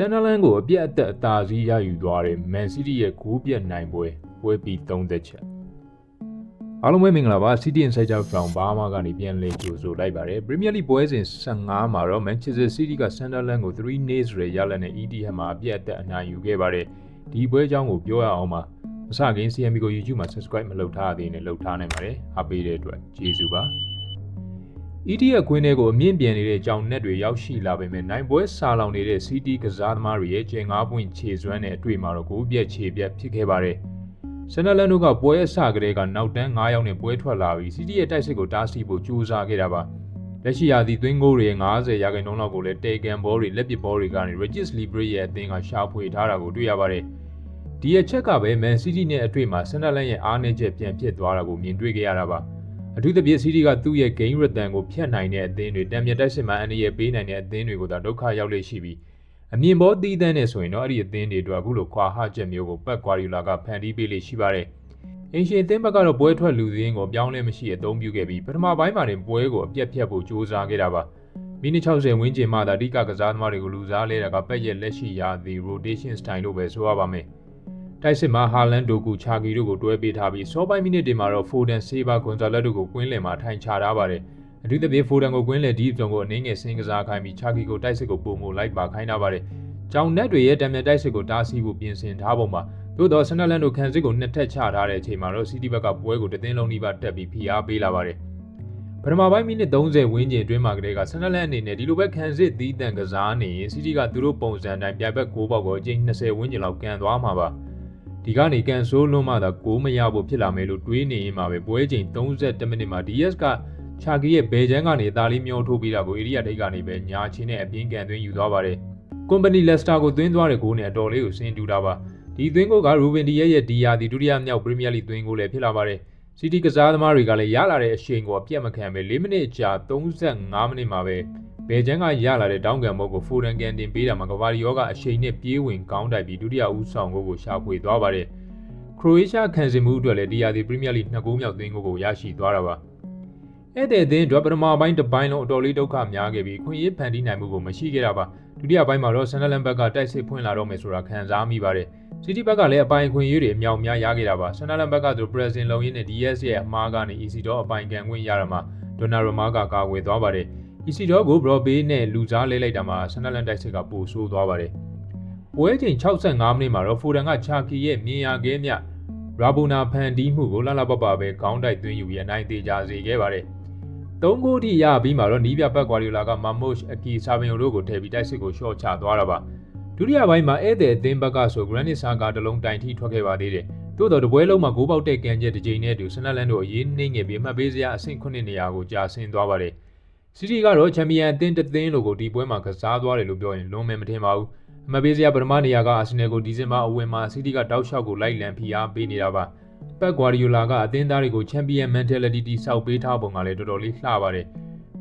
ဆန်ဒလန်ကိုအပြတ်အသက်အသာစီးရယူသွားတဲ့မန်စီးတီးရဲ့ဂိုးပြတ်နိုင်ပွဲပွဲပြီး30ချက်အားလုံးပဲမင်္ဂလာပါ City Insider from Burma ကနေပြန်လည်ကြိုဆိုလိုက်ပါတယ် Premier League ပွဲစဉ်15မှာတော့ Manchester City က Sunderland ကို3 days ရရလက်နဲ့ ETH မှာအပြတ်အသက်အနိုင်ယူခဲ့ပါတယ်ဒီပွဲအကြောင်းကိုပြောရအောင်ပါမစခင် CMB ကို YouTube မှာ subscribe မလုပ်ထားသေးရင်လည်းလုပ်ထားနိုင်ပါတယ်အားပေးတဲ့အတွက်ကျေးဇူးပါ ETH ကွင်းတွေကိုအမြင့်ပြန်နေတဲ့ကြောင်နက်တွေရောက်ရှိလာပေမဲ့နိုင်ပွဲစာလောင်နေတဲ့ City ကစားသမားတွေရဲ့ကျင်9ပွင့်ခြေစွမ်းနဲ့အတွေ့မှာတော့ဂိုးပြက်ခြေပြက်ဖြစ်ခဲ့ပါတယ်။ဆန်နလန်တို့ကပွဲအစကတည်းကနောက်တန်း9ယောက်နဲ့ပွဲထွက်လာပြီး City ရဲ့တိုက်စစ်ကိုတားဆီးဖို့ကြိုးစားခဲ့တာပါ။လက်ရှိရာသီသွင်းဂိုးတွေရဲ့90ရာခိုင်နှုန်းလောက်ကိုလည်းတေကန်ဘောတွေလက်ပစ်ဘောတွေကနေ Regis Libre ရဲ့အသင်းကရှာဖွေထားတာကိုတွေ့ရပါတယ်။ဒီအချက်ကပဲ Man City နဲ့အတွေ့မှာဆန်နလန်ရဲ့အားနည်းချက်ပြန်ဖြစ်သွားတာကိုမြင်တွေ့ခဲ့ရတာပါ။ အထူးသဖြင့်စီးတီကသူ့ရဲ့ gain return ကိုဖျက်နိုင်တဲ့အသင်းတွေတံမြက်တိုက်စစ်မှန်အနေနဲ့ပေးနိုင်တဲ့အသင်းတွေကိုသာဒုက္ခရောက်လေရှိပြီးအမြင်ပေါ်သီးသန့်နဲ့ဆိုရင်တော့အဲ့ဒီအသင်းတွေအတွက်အခုလိုခွာဟချက်မျိုးကိုပက်ကွာရီလာကဖန်တီးပေးလေရှိပါတယ်။အင်ရှင်အသင်းဘက်ကတော့ပွဲထွက်လူစင်းကိုပြောင်းလဲမရှိအသုံးပြုခဲ့ပြီးပထမပိုင်းမှာတင်ပွဲကိုအပြက်ဖြတ်ဖို့ကြိုးစားခဲ့တာပါ။မိနစ်60ဝန်းကျင်မှသာအဓိကကစားသမားတွေကိုလူစားလဲတာကပက်ရဲ့လက်ရှိရာသီ rotation style လို့ပဲဆိုရပါမယ်။ တိုက်စစ်မှာဟာလန်ဒိုကူချာကီတို့ကိုတွဲပေးထားပြီးစောပိုင်းမိနစ်တွေမှာတော့ဖိုဒန်ဆေးဘာဂွန်ဇာလက်တို့ကိုကွင်းလယ်မှာထိုင်ချထားပါတယ်။အထူးသဖြင့်ဖိုဒန်ကိုကွင်းလယ်ဒီအုံကိုအနည်းငယ်ဆင်းကစားခိုင်းပြီးချာကီကိုတိုက်စစ်ကိုပုံမိုလိုက်ပါခိုင်းထားပါတယ်။ကြောင်နက်တွေရဲ့တံမြတိုက်စစ်ကိုတားဆီးဖို့ပြင်ဆင်ထားပုံမှာသို့တော့ဆန်နလန်တို့ခံစစ်ကိုနှစ်ထပ်ချထားတဲ့အချိန်မှာတော့စီးတီဘက်ကပွဲကိုတသိန်းလုံးနီးပါးတက်ပြီးဖိအားပေးလာပါတယ်။ပထမပိုင်းမိနစ်30ဝန်းကျင်အတွင်းမှာကလေးကဆန်နလန်အနေနဲ့ဒီလိုပဲခံစစ်သီးတန့်ကစားနေရင်စီးတီကသူတို့ပုံစံတိုင်းပြိုင်ဘက်6ပေါက်ကိုအကျဉ်း20ဝန်းကျင်လောက်ကန်သွားမှာပါ။ ဒီကနေကန်ဆိုးလွန်းမှသာကိုမရဖို့ဖြစ်လာမယ်လို့တွေးနေရင်မှပဲပွဲချိန်31မိနစ်မှာ DS ကချာကီရဲ့ဘယ်ချမ်းကနေအသာလေးမျောထိုးပြီးတာကိုအေရီယာထိတ်ကနေပဲညာချင်းနဲ့အပြင်းကန်သွင်းယူသွားပါတယ်။ကွန်ပဏီလက်စတာကိုသွင်းသွားတဲ့ဂိုးနဲ့အတော်လေးကိုဆင်တူတာပါ။ဒီသွင်းဂိုးကရူဘင်ဒီရဲ့ရဲ့ဒီယာဒီဒုတိယမြောက်ပရီးမီးယားလိသွင်းဂိုးလည်းဖြစ်လာပါတယ်။စီးတီကစားသမားတွေကလည်းရလာတဲ့အရှိန်ကိုအပြတ်မခံပဲ၄မိနစ်ကြာ35မိနစ်မှာပဲ ဘယ်ချမ်းကရလာတဲ့တောင်းကန်မုတ်ကိုဖိုဒန်ကန်တင်ပေးတာမှာကဘာရီယောကအရှိန်နဲ့ပြေးဝင်ကောင်းတိုက်ပြီးဒုတိယဦးဆောင်ကိုကိုရှာဖွေသွားပါတယ်။ခရိုအေးရှားခံစင်မှုအတွက်လည်းဒီယာဒီပရီးမီးယားလိနှစ်ဂိုးမြောက်သွင်းကိုကိုရရှိသွားတာပါ။ဧည့်သည်အသင်းအတွက်ပထမပိုင်းတစ်ပိုင်းလုံးအတော်လေးဒုက္ခများခဲ့ပြီးခွင့်ရေးဖန်တီးနိုင်မှုကိုမရှိခဲ့တာပါ။ဒုတိယပိုင်းမှာတော့ဆန်နလန်ဘက်ကတိုက်စစ်ဖွင့်လာတော့မယ်ဆိုတာခံစားမိပါတယ်။စီးတီဘက်ကလည်းအပိုင်ခွင့်ရေးတွေအမြောက်များရခဲ့တာပါ။ဆန်နလန်ဘက်ကသူပရက်ဇင်လုံရင်းနဲ့ DS ရဲ့အမားကနေ EC တော့အပိုင်ခံခွင့်ရတာမှာဒိုနာရိုမာကကာကွယ်သွားပါတယ်။ အီစီဒေါကိုဘရော့ဘေးနဲ့လူစားလဲလိုက်တာမှာဆန်နလန်တိုက်စစ်ကပိုဆိုးသွားပါတယ်။ပွဲချိန်65မိနစ်မှာတော့ဖိုဒန်ကချာကီရဲ့မြင်ရခဲမြရာဘူနာဖန်တီးမှုကိုလှလှပပပဲခေါင်းတိုက်သွင်းယူပြီးအနိုင်သေးကြစေခဲ့ပါတယ်။သုံးဂိုးထိရပြီးမှတော့နီးပြပတ်ကွာလီယိုလာကမမုရှ်အကီဆာဗင်ယိုတို့ကိုထည့်ပြီးတိုက်စစ်ကိုရှော့ချသွားတာပါ။ဒုတိယပိုင်းမှာဧည့်သည်အသင်းဘက်ကဆိုဂရန်နစ်ဆာကတလုံးတိုင်ထိထွက်ခဲ့ပါသေးတယ်။သို့တော်တပွဲလုံးမှာဂိုးပေါက်တဲ့ကန်ချက်တစ်ချိန်နဲ့တူဆန်နလန်တို့အရေးနှိမ့်ငယ်ပြီးမှတ်ပေးစရာအဆင့်9နေရာကိုကြာဆင်းသွားပါတယ်။ စီးတီကတော့ချန်ပီယံအသင်းတစ်သင်းလိုကိုဒီပွဲမှာကစားသွားတယ်လို့ပြောရင်လွန်မယ်မထင်ပါဘူးအမပေးစရာပထမနေရာကအာဆင်နယ်ကိုဒီဇင်ဘာအဝင်မှာစီးတီကတောက်လျှောက်ကိုလိုက်လံဖိအားပေးနေတာပါပက်ဂွာဒီယိုလာကအသင်းသားတွေကိုချန်ပီယံ mentality တိစောက်ပေးထားပုံကလည်းတော်တော်လေးလှပါတယ်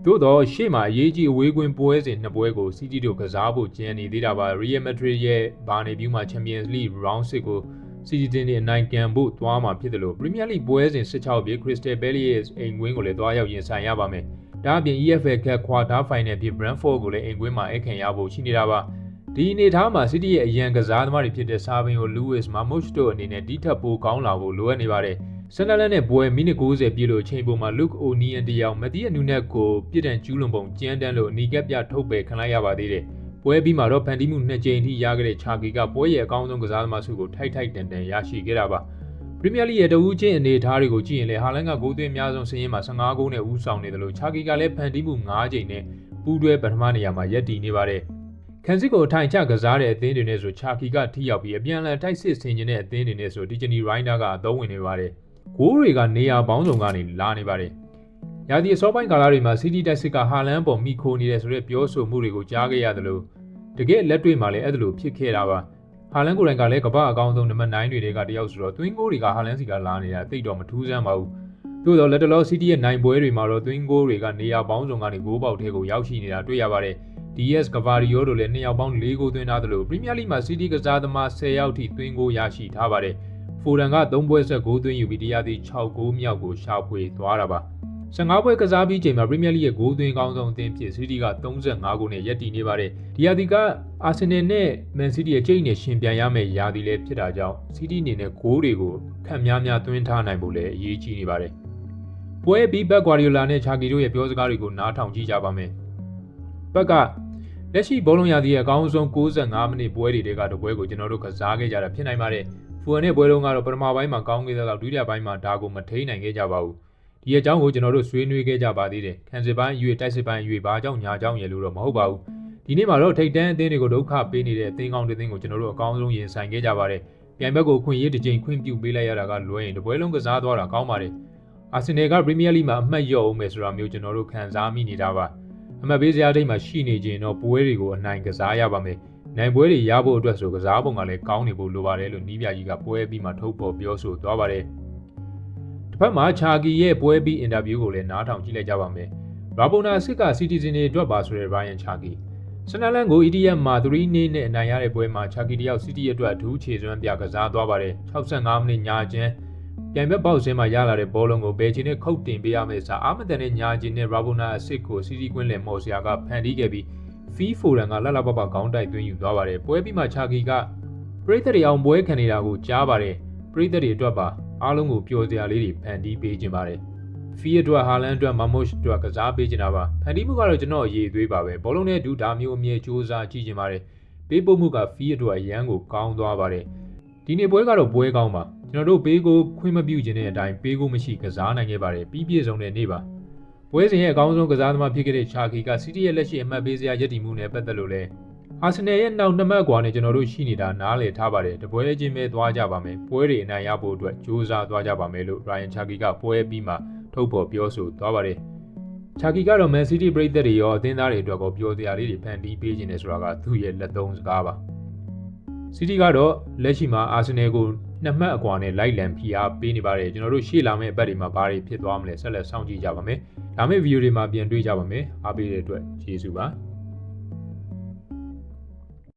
သို့တော့ရှေ့မှာအရေးကြီးအဝေးကွင်းပွဲစဉ်နှစ်ပွဲကိုစီးတီတို့ကစားဖို့ကြံနေသေးတာပါ Real Madrid ရဲ့ဘာနေပြီးမှ Champions League Round 6ကိုစီတီတင်နဲ့အနိုင်ကန်ဖို့သွားမှာဖြစ်တယ်လို့ Premier League ပွဲစဉ်16ပြည့် Crystal Palace အိမ်ကွင်းကိုလည်းသွားရောက်ရင်ဆိုင်ရပါမယ်။ ဒါအပြင် EFL Cup Quarter Final ဖြစ် Brentford ကိုလည်းအိမ်ကွင်းမှာအခံရဖို့ရှိနေတာပါဒီအနေထားမှာ City ရဲ့အရန်ကစားသမားတွေဖြစ်တဲ့ Sabinho Lewis Marmoush တို့အနေနဲ့ဒီထက်ပိုကောင်းလာဖို့လိုအပ်နေပါတယ်ဆန်နလန်နဲ့ပွဲမိနစ်90ပြည့်လို့အချိန်ပုံမှာ Luke O'Neill တယောက်မတိအနုနဲ့ကိုပြစ်ဒဏ်ကျူးလွန်ပုံကြမ်းတမ်းလို့အနီကပ်ပြထုတ်ပယ်ခံလိုက်ရပါသေးတယ်ပွဲပြီးမှာတော့ဖန်တီးမှုနှစ်ကြိမ်ထိရခဲ့တဲ့ချာကီကပွဲရဲ့အကောင်းဆုံးကစားသမားစုကိုထိုက်ထိုက်တန်တန်ရရှိခဲ့တာပါ။ ပရီးမီးယားလိရဲ့တဦးချင်းအနေအထားတွေကိုကြည့်ရင်လည်းဟာလန်ကဂိုးသွင်းအများဆုံးစင်းရင်မှာ15ဂိုးနဲ့ဦးဆောင်နေတယ်လို့ချာကီကလည်းဖန်တီးမှု9ကြိမ်နဲ့ပူးတွဲပထမနေရာမှာရပ်တည်နေပါတယ်။ခန်းစစ်ကိုအထိုင်ချကစားတဲ့အသင်းတွေနဲ့ဆိုချာကီကထိရောက်ပြီးအပြန်အလှန်တိုက်စစ်ဆင်ကျင်တဲ့အသင်းတွေနဲ့ဆိုဒီဂျနီရိုင်းဒါကအသုံးဝင်နေပါတယ်။ဂိုးတွေကနေရာပေါင်းစုံကနေလာနေပါတယ်။ရာသီအစောပိုင်းကာလတွေမှာစီးတီတိုက်စစ်ကဟာလန်ပေါ်မိခိုနေတယ်ဆိုတဲ့ပြောဆိုမှုတွေကိုကြားခဲ့ရတယ်လို့တကယ်လက်တွေ့မှာလည်းအဲ့လိုဖြစ်ခဲ့တာပါ။ ဟာလန်ကိုယ်တိုင်ကလည်းကမ္ဘာအကောင်းဆုံးနံပါတ်9တွေကတယောက်ဆိုတော့သွင်းဂိုးတွေကဟာလန်စီကလာနေတာတိတ်တော့မထူးဆန်းပါဘူး။သို့တော့လက်တလောစီးတီးရဲ့နိုင်ပွဲတွေမှာတော့သွင်းဂိုးတွေကနေရာပေါင်းစုံကနေဂိုးပေါက်ထဲကိုရောက်ရှိနေတာတွေ့ရပါတယ်။ DS Cavario တို့လည်းနှစ်ယောက်ပေါင်း၄ဂိုးသွင်းထားသလိုပရီးမီးယားလိမှာစီးတီးကစားသမား10ယောက်ထိသွင်းဂိုးရရှိထားပါတယ်။ဖိုဒန်က3ပွဲဆက်ဂိုးသွင်းယူပြီးတရားသီ6ဂိုးမြောက်ကိုရှာဖွေသွားတာပါ။ 15ပွဲကစားပြီးချိန်မှာပရီးမီယာလိရဲ့ဂိုးသွင်းကောင်းဆုံးအသင်းဖြစ်စီးတီးက35ဂိုးနဲ့ရပ်တည်နေပါတယ်ဒီယာဒီကအာဆင်နယ်နဲ့မန်စီးတီးရဲ့ချိန်နဲ့ရှင်ပြန်ရမယ့်ယာဒီလည်းဖြစ်တာကြောင့်စီးတီးအနေနဲ့ဂိုးတွေကိုခံများများသွင်းထားနိုင်ဖို့လည်းအရေးကြီးနေပါတယ်ပွဲပြီးဘက်ဂွာဒီယိုလာနဲ့ချာကီတို့ရဲ့ပြောစကားတွေကိုနားထောင်ကြည့်ကြပါမယ်ဘက်ကလက်ရှိဘောလုံးရာသီရဲ့အကောင်းဆုံး65မိနစ်ပွဲတွေကတပွဲကိုကျွန်တော်တို့ကစားခဲ့ကြတာဖြစ်နိုင်ပါတယ်ဖူအန်နဲ့ပွဲတုန်းကတော့ပထမပိုင်းမှာကောင်းခဲ့သလောက်ဒုတိယပိုင်းမှာဒါကိုမထိန်နိုင်ခဲ့ကြပါဘူး ဒီအကြောင်းကိုကျွန်တော်တို့ဆွေးနွေးခဲ့ကြပါသေးတယ်ခံစစ်ပိုင်းရွေတိုက်စစ်ပိုင်းရွေဘာကြောင့်ညာကြောင့်ရလို့တော့မဟုတ်ပါဘူးဒီနေ့မှာတော့ထိတ်တန်းအသင်းတွေကိုဒုက္ခပေးနေတဲ့အသင်းကောင်းတစ်သင်းကိုကျွန်တော်တို့အကောင်းဆုံးရင်ဆိုင်ခဲ့ကြပါတယ်ပြိုင်ဘက်ကိုခွင့်ရေးတစ်ချိန်ခွင့်ပြုပေးလိုက်ရတာကလွဲရင်တပွဲလုံးကစားသွားတာကောင်းပါတယ်အာဆင်နယ်ကပရီးမီးယားလိမှာအမှတ်လျော့အောင်မယ်ဆိုတာမျိုးကျွန်တော်တို့ခံစားမိနေတာပါအမှတ်ပေးစရာတိတ်မှာရှိနေခြင်းတော့ပွဲတွေကိုအနိုင်ကစားရပါမယ်နိုင်ပွဲတွေရဖို့အတွက်ဆိုကစားပုံကလည်းကောင်းနေဖို့လိုပါတယ်လို့နီးပြကြီးကပွဲပြီးမှထုတ်ပေါ်ပြောဆိုသွားပါတယ် တစ်ဖက်မှာချာကီရဲ့ပွဲပြီးအင်တာဗျူးကိုလည်းနားထောင်ကြည့်လိုက်ကြပါမယ်ရာဘိုနာစစ်ကစီတီဇင်တွေအတွက်ပါဆိုတဲ့ Ryan Chaki စနလန်ကို EDM မှာ3နေ့နဲ့အနိုင်ရတဲ့ပွဲမှာ Chaki တယောက်စီတီအတွက်အထူးခြေစွမ်းပြကစားသွားပါတယ်65မိနစ်ညာချင်းပြိုင်ဘက်ပေါက်စင်းမှာရလာတဲ့ဘောလုံးကိုဘယ်ချင်းနဲ့ခုတ်တင်ပေးရမယ့်စာအာမတန်နဲ့ညာချင်းနဲ့ရာဘိုနာအစ်စ်ကိုစီတီကွင်းလင်မော်ဆီယာကဖန်တီးခဲ့ပြီးဖီဖိုရန်ကလှလှပပခေါင်းတိုက်သွင်းယူသွားပါတယ်ပွဲပြီးမှချာကီကပရိသတ်တွေအောင်ပွဲခံနေတာကိုကြားပါတယ်ပရိသတ်တွေအတွက်ပါ အားလုံးကိုပျော်စရာလေးတွေဖန်တီးပေးခြင်းပါတယ်ဖီအတွက်ဟာလန်အတွက်မမုရှ်အတွက်ကစားပေးခြင်းတာပါဖန်တီးမှုကတော့ကျွန်တော်အရေးသွေးပါပဲဘောလုံးနဲ့ဒူဒါမျိုးအမြဲစူးစမ်းကြည့်ခြင်းပါတယ်ပေးပို့မှုကဖီအတွက်အရန်ကိုကောင်းသွားပါတယ်ဒီနေ့ပွဲကတော့ပွဲကောင်းပါကျွန်တော်တို့ပေးကိုခွင့်မပြုခြင်းတဲ့အတိုင်းပေးကိုမရှိကစားနိုင်ခဲ့ပါတယ်ပြီးပြည့်စုံတဲ့နေ့ပါပွဲစဉ်ရဲ့အကောင်းဆုံးကစားသမားဖြစ်ခဲ့တဲ့ချာကီကစီးတီးရဲ့လက်ရှိအမှတ်ပေးစရာရည်တည်မှုနဲ့ပတ်သက်လို့လဲ အာဆင်နယ်ရဲ့နောက်နှစ်မှတ်ကွာနဲ့ကျွန်တော်တို့ရှိနေတာနားလည်ထားပါတယ်တပွဲချင်းပဲသွားကြပါမယ်ပွဲတွေအနိုင်ရဖို့အတွက်ကြိုးစားသွားကြပါမယ်လို့ Ryan Chaki ကပွဲပြီးမှထုတ်ဖော်ပြောဆိုသွားပါတယ်ချာကီကတော့ Man City ပြည်သက်တွေရောအသင်းသားတွေအတွက်ကောပြောတရားလေးတွေဖန်တီးပေးခြင်းနဲ့ဆိုတာကသူ့ရဲ့လက်သုံးစကားပါစီးတီကတော့လက်ရှိမှာအာဆင်နယ်ကိုနှစ်မှတ်အကွာနဲ့လိုက်လံဖိအားပေးနေပါတယ်ကျွန်တော်တို့ရှေ့လာမယ့်အပတ်တွေမှာဘာတွေဖြစ်သွားမလဲဆက်လက်စောင့်ကြည့်ကြပါမယ်ဒါမယ့်ဗီဒီယိုတွေမှာပြန်တွေ့ကြပါမယ်အားပေးတဲ့အတွက်ကျေးဇူးပါ